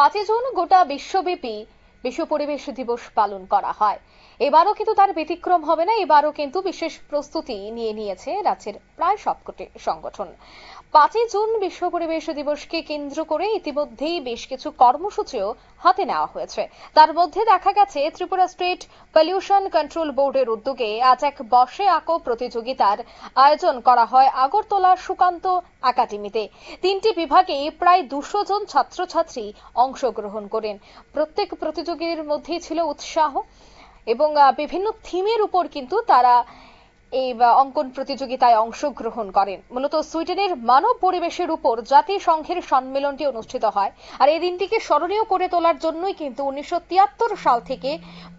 পাঁচই জুন গোটা বিশ্বব্যাপী বিশ্ব পরিবেশ দিবস পালন করা হয়। এবারও কিন্তু তার ব্যতিক্রম হবে না, এবারও কিন্তু বিশেষ প্রস্তুতি নিয়ে নিয়েছে রাজ্যের প্রায় সবকটি সংগঠন। পাঁচই জুন বিশ্ব পরিবেশ দিবসকে কেন্দ্র করে ইতিমধ্যেই বেশ কিছু কর্মসূচিও হাতে নেওয়া হয়েছে। তার মধ্যে দেখা গেছে, ত্রিপুরা স্টেট পলিউশন কন্ট্রোল বোর্ডের উদ্যোগে আজ এক বসে আঁকো প্রতিযোগিতার আয়োজন করা হয় আগরতলা সুকান্ত একাডেমিতে। তিনটি বিভাগে প্রায় দুশো জন ছাত্রছাত্রী অংশগ্রহণ করেন। প্রত্যেক প্রতিযোগীর মধ্যেই ছিল উৎসাহ এবং বিভিন্ন থিমের উপর কিন্তু তারা এই অঙ্কন প্রতিযোগিতায় অংশগ্রহণ করেন। মূলত সুইডেনের মানব পরিবেশের উপর জাতিসংঘের সম্মেলনটি অনুষ্ঠিত হয়। আর এই দিনটিকে স্মরণীয় করে তোলার জন্যই কিন্তু উনিশশো তিয়াত্তর সাল থেকে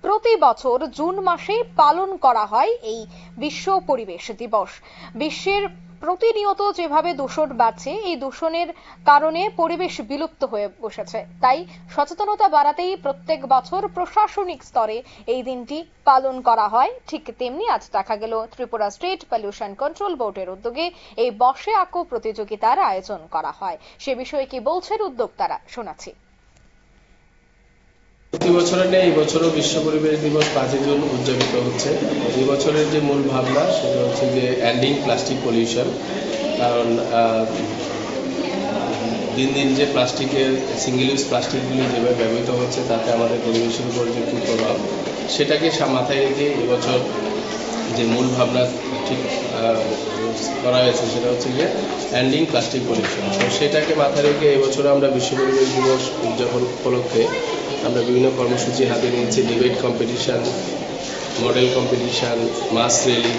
প্রতি বছর জুন মাসে পালন করা হয় এই বিশ্ব পরিবেশ দিবস। বিশ্বের প্রতিনিয়ত যেভাবে দূষণ বাড়ছে, এই দূষণের কারণে পরিবেশ বিলুপ্ত হয়ে বসেছে। তাই সচেতনতা বাড়াতেই প্রত্যেক বছর প্রশাসনিক স্তরে এই দিনটি পালন করা হয়। ঠিক তেমনি আজ দেখা গেল ত্রিপুরা স্টেট পলিউশন কন্ট্রোল বোর্ডের উদ্যোগে এই বসে আঁকো প্রতিযোগিতার আয়োজন করা হয়। সে বিষয়ে কি বলছেন উদ্যোক্তারা? শোনাচ্ছি। প্রতি বছরের নেই, এই বছরও বিশ্ব পরিবেশ দিবস পাঁচই জুন উদযাপিত হচ্ছে। এই বছরের যে মূল ভাবনা, সেটা হচ্ছে যে এন্ডিং প্লাস্টিক পলিউশন কারণ দিন দিন যে প্লাস্টিকের সিঙ্গেল ইউজ প্লাস্টিকগুলি যেভাবে ব্যবহৃত হচ্ছে, তাতে আমাদের পরিবেশের উপর যে কুপ্রভাব, সেটাকে মাথায় রেখে এবছর যে মূল ভাবনা ঠিক করা হয়েছে, সেটা হচ্ছে যে অ্যান্ডিং প্লাস্টিক পলিউশন তো সেটাকে মাথায় রেখে এবছর আমরা বিশ্ব পরিবেশ দিবস উদযাপন উপলক্ষে আমরা বিভিন্ন কর্মসূচি হাতে নিয়েছি debate competition model competition mass rally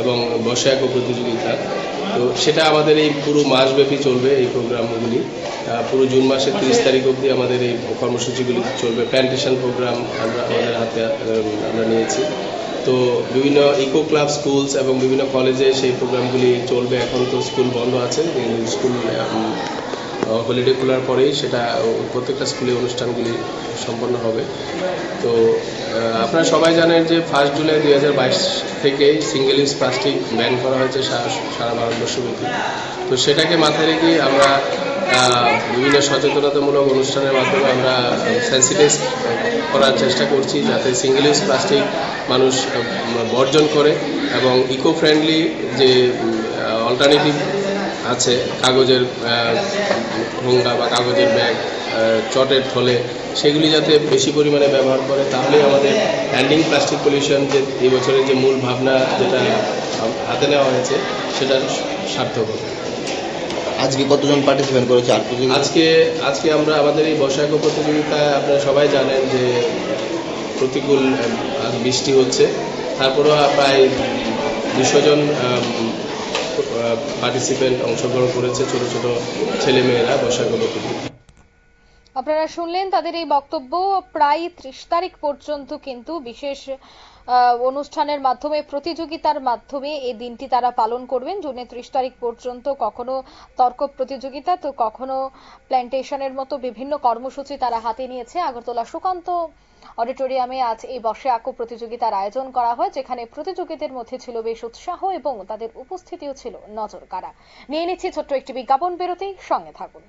এবং বসায়ক প্রতিযোগিতা। তো সেটা আমাদের এই পুরো মাসব্যাপী চলবে এই প্রোগ্রামগুলি। পুরো জুন মাসের তিরিশ তারিখ অবধি আমাদের এই কর্মসূচিগুলি চলবে। প্ল্যান্টেশন প্রোগ্রাম আমরা আমাদের হাতে আমরা নিয়েছি। তো বিভিন্ন ইকো ক্লাব স্কুলস এবং বিভিন্ন কলেজে সেই প্রোগ্রামগুলি চলবে। এখন তো স্কুল বন্ধ আছে স্কুল হলিডে খোলার পরেই সেটা প্রত্যেকটা স্কুলে অনুষ্ঠানগুলি সম্পন্ন হবে। তো আপনারা সবাই জানেন যে ফার্স্ট জুলাই দুই হাজার বাইশ থেকে সিঙ্গেল ইউজ প্লাস্টিক ব্যান করা হয়েছে সারা সারা ভারতবর্ষব্যাপী। তো সেটাকে মাথায় রেখে আমরা বিভিন্ন সচেতনতামূলক অনুষ্ঠানের মাধ্যমে আমরা সেন্সিটাইজ করার চেষ্টা করছি যাতে সিঙ্গেল ইউজ প্লাস্টিক মানুষ বর্জন করে এবং ইকো ফ্রেন্ডলি যে অল্টারনেটিভ আছে কাগজের ঠোঙ্গা বা কাগজের ব্যাগ চটের থলে সেগুলি যাতে বেশি পরিমাণে ব্যবহার করে তাহলেই আমাদের হ্যান্ডিং প্লাস্টিক পলিউশন যে এই বছরের যে মূল ভাবনা যেটা হাতে নেওয়া হয়েছে সেটা সার্থক হবে। আজকে কতজন পার্টিসিপেন্ট করেছে? আর আজকে আজকে আমরা আমাদের এই বর্ষায়ক প্রতিযোগিতায় আপনারা সবাই জানেন যে প্রতিকূল বৃষ্টি হচ্ছে। তারপরেও প্রায় দুশো জন পার্টিসিপেন্ট অংশগ্রহণ করেছে ছোট ছোট ছেলেমেয়েরা মেয়েরা প্রতিযোগিতা আপনারা শুনলেন তাদের এই বক্তব্য প্রায় ত্রিশ তারিখ পর্যন্ত কিন্তু বিশেষ অনুষ্ঠানের মাধ্যমে, প্রতিযোগিতার মাধ্যমে এই দিনটি তারা পালন করবেন। জুনের ত্রিশ তারিখ পর্যন্ত কখনো তর্ক প্রতিযোগিতা, তো কখনো প্ল্যান্টেশনের মতো বিভিন্ন কর্মসূচি তারা হাতে নিয়েছে। আগরতলা সুকান্ত অডিটোরিয়ামে আজ এই বর্ষে আঁকো প্রতিযোগিতার আয়োজন করা হয়, যেখানে প্রতিযোগীদের মধ্যে ছিল বেশ উৎসাহ এবং তাদের উপস্থিতিও ছিল নজর কাড়া নিয়ে নিচ্ছি ছোট্ট একটি বিজ্ঞাপন, বিরতি, সঙ্গে থাকুন।